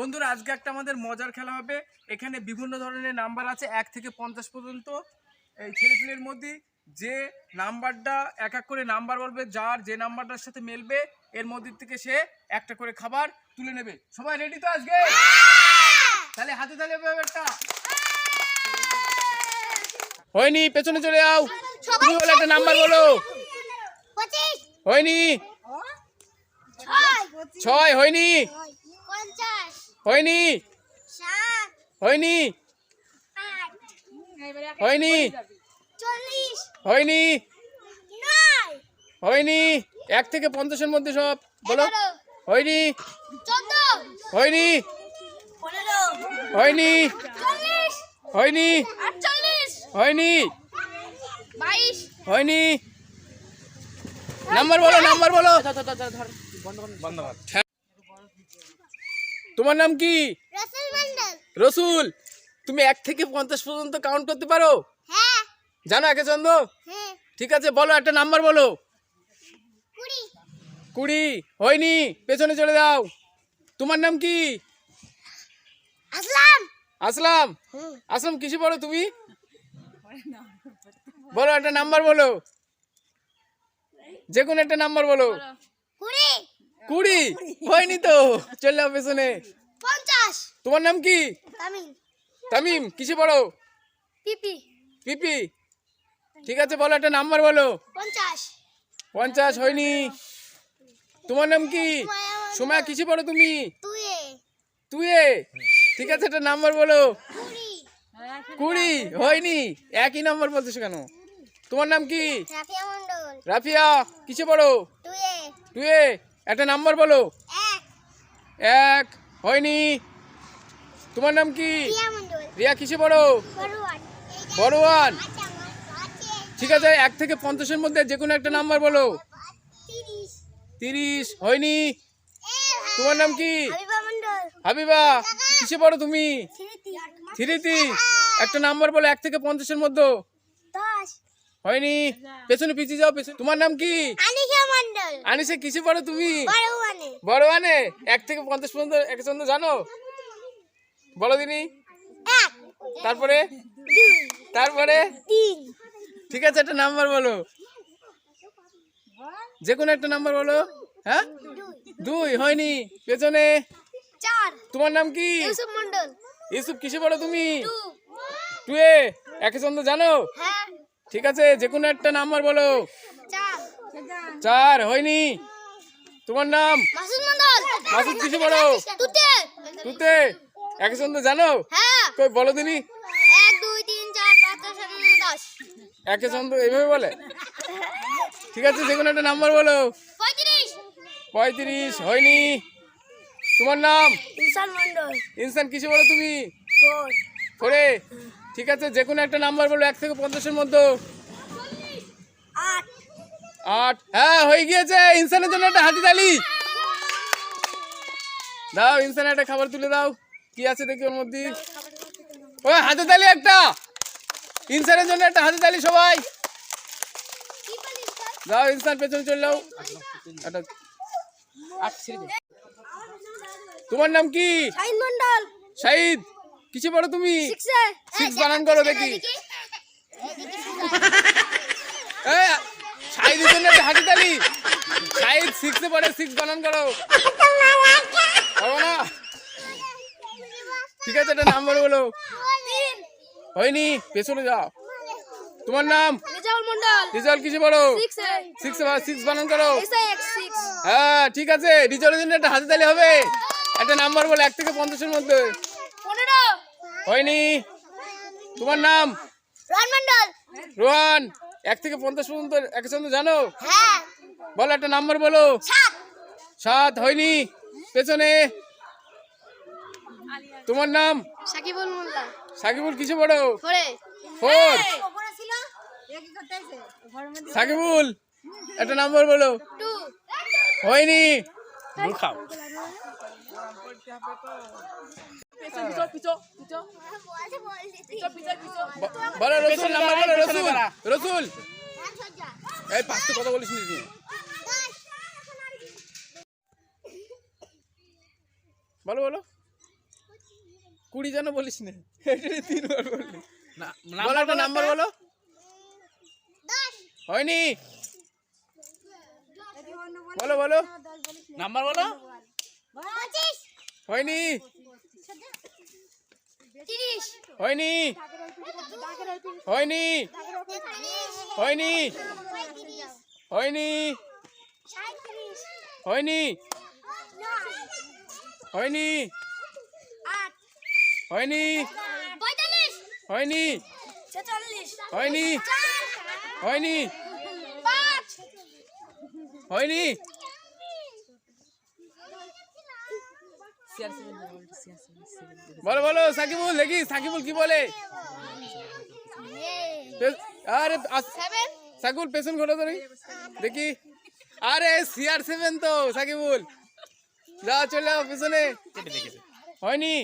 বন্ধুরা আজকে একটা আমাদের মজার খেলা হবে। এখানে বিভিন্ন ধরনের নাম্বার আছে এক থেকে পঞ্চাশ পর্যন্ত। এই ছেলেপিলের মধ্যে যে নাম্বারটা এক এক করে নাম্বার বলবে যার যে নাম্বারটার সাথে মেলবে এর মধ্যে থেকে সে একটা করে খাবার তুলে নেবে। সবাই রেডি তো আজকে? তাহলে হাতে তালে ব্যাপারটা। হয়নি পেছনে চলে যাও। তুমি বলে একটা নাম্বার বলো। হয়নি। ছয়। হয়নি। হয়নি। হয়নি। হয়নি। হয়নি। হয়নি। এক থেকে পঞ্চাশের মধ্যে সব বলো। হয়নি। হয়নি। হয়নি। হয়নি। হয়নি। হয়নি। নাম্বার বলো নাম্বার বলো। তোমার নাম কি? রসুল তুমি এক থেকে পঞ্চাশ পর্যন্ত কাউন্ট করতে পারো? হ্যাঁ। জানো একে চন্দ হ্যাঁ। ঠিক আছে বলো একটা নাম্বার বলো। কুড়ি। কুড়ি হয়নি পেছনে চলে যাও। তোমার নাম কি? আসলাম। আসলাম। আসলাম কিসে পড়ো তুমি? বলো একটা নাম্বার বলো। যে কোনো একটা নাম্বার বলো। কুড়ি। হয়নি তো? চলে যাও পেছনে। পঞ্চাশ। তোমার নাম কি? তামিম। কিসে পড়ো? পিপি। পিপি। ঠিক আছে বলো একটা নাম্বার বলো। পঞ্চাশ। পঞ্চাশ হয়নি। তোমার নাম কি? সময় কিসে পড়ো তুমি? তুই ঠিক আছে একটা নাম্বার বলো। কুড়ি। কুড়ি হয়নি। একই নাম্বার বলছিস কেন? তোমার নাম কি? রাফিয়া কিসে পড়ো? তুই তুই এ একটা নাম্বার বলো। এক। হয়নি। তোমার নাম কি? রিয়া কিসে পড়ো? বড় ওয়ান ঠিক আছে এক থেকে পঞ্চাশের মধ্যে যে কোনো একটা নাম্বার বলো। তিরিশ। হয়নি। তোমার নাম কি? হাবিবা কিসে পড়ো তুমি? থ্রিতি। একটা নাম্বার বলো এক থেকে পঞ্চাশের মধ্যে। হয়নি। পেছনে পিছিয়ে যাও পেছনে। তোমার নাম কি? মন্ডল। আনিসে কিসে পড়ো তুমি? বড় এক থেকে পঞ্চাশ পর্যন্ত এক চন্দ্র জানো? বলো দিনি। তারপরে? তারপরে? ঠিক আছে একটা নাম্বার বলো। যে কোনো একটা নাম্বার বলো। হ্যাঁ? দুই। হয়নি। পেছনে। তোমার নাম কি? ইউসুফ কিসে পড়ো তুমি? টুয়ে একে চন্দ্র জানো? হ্যাঁ। ঠিক আছে যে কোনো একটা নাম্বার বলো। চার হয়নি। তোমার নাম? মাসুদ মন্ডল। মাসুদ কিসে পড়ো তুতে। তুতে। একে চন্দ্র জানো? হ্যাঁ। কই বলো দিনি। এক দুই তিন একে চন্দ্র এইভাবে বলে? ঠিক আছে যে কোনো একটা নাম্বার বলো। পঁয়ত্রিশ। হয়নি। তোমার নাম? ইনসান মন্ডল। ইনসান কিসে বলো তুমি? ফোর। করে ঠিক আছে যে কোনো একটা নাম্বার বলো এক থেকে পঞ্চাশের মধ্যে। আট। আট। হ্যাঁ হয়ে গিয়েছে। ইনসানের জন্য একটা হাতি তালি দাও ইনসান একটা খাবার তুলে দাও। কি আছে দেখি ওর মধ্যে। ওই হাতে তালি একটা। ইনসানের জন্য একটা হাতে তালি সবাই। দাও ইনসান পেছনে চলে যাও। একটা। তোমার নাম কি? মন্ডল শাহিদ কিছু পড়ো তুমি? সিক্সে বানান করো দেখি। এই, তালি সিক্সে পড়ে সিক্স বানান করো। হবে না। ঠিক আছে একটা নাম্বার বলো। হয়নি পেছনে যাও। তোমার নাম? রিজাল্ট কিসে পড়ো? সিক্সে সিক্স বানান করো। হ্যাঁ ঠিক আছে। রিজাল্টের জন্য একটা হাতে তালি হবে। একটা নাম্বার বলো এক থেকে পঞ্চাশের মধ্যে। হয়নি। তোমার নাম? রোহান। এক থেকে পঞ্চাশ পর্যন্ত এক সঙ্গে জানো? হ্যাঁ। বলো একটা নাম্বার বলো। সাত। হয়নি। পেছনে। তোমার নাম? সাকিবুল মোল্লা। সাকিবুল কিসে পড়ো? ফোর। সাকিবুল একটা নাম্বার বলো। হয়নি। খাও বলো রসুল নাম্বার বলো রসুল! এই পাঁচটা কথা বলিস নি। বলো বলো। কুড়ি যেন বলিস না। এটা তিনবার বললি বলো একটা বলো নাম্বার বলো হয়নি। বলো বলো। নাম্বার বলো। হয়নি। হয়নি। হয়নি। হয়নি। হয়নি। হয়নি। হয়নি। হয়নি। হয়নি। হয়নি। হয়নি। হয়নি। বলো বলো সাকিবুল দেখি সাকিবুল কি বলে? আরে সাকিবুল পেছন ঘোরা তো দেখি। আরে সিআর সেভেন তো সাকিবুল। যা চলে যাও পেছনে। হয়নি।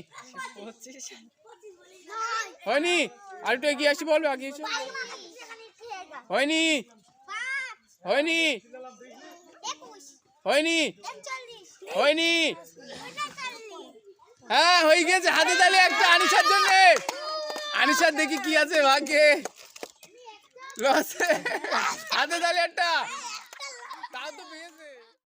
হয়নি। আর একটু এগিয়ে আসি বলবে এগিয়ে এসো। হয়নি। হয়নি। হয়নি। হয়নি। হ্যাঁ গেছে, হাতে তালি একটা আনিসার জন্য। আনিসার দেখি কি আছে, ভাগ্যে। হাতে তালি একটা। তাও তো পেয়েছে।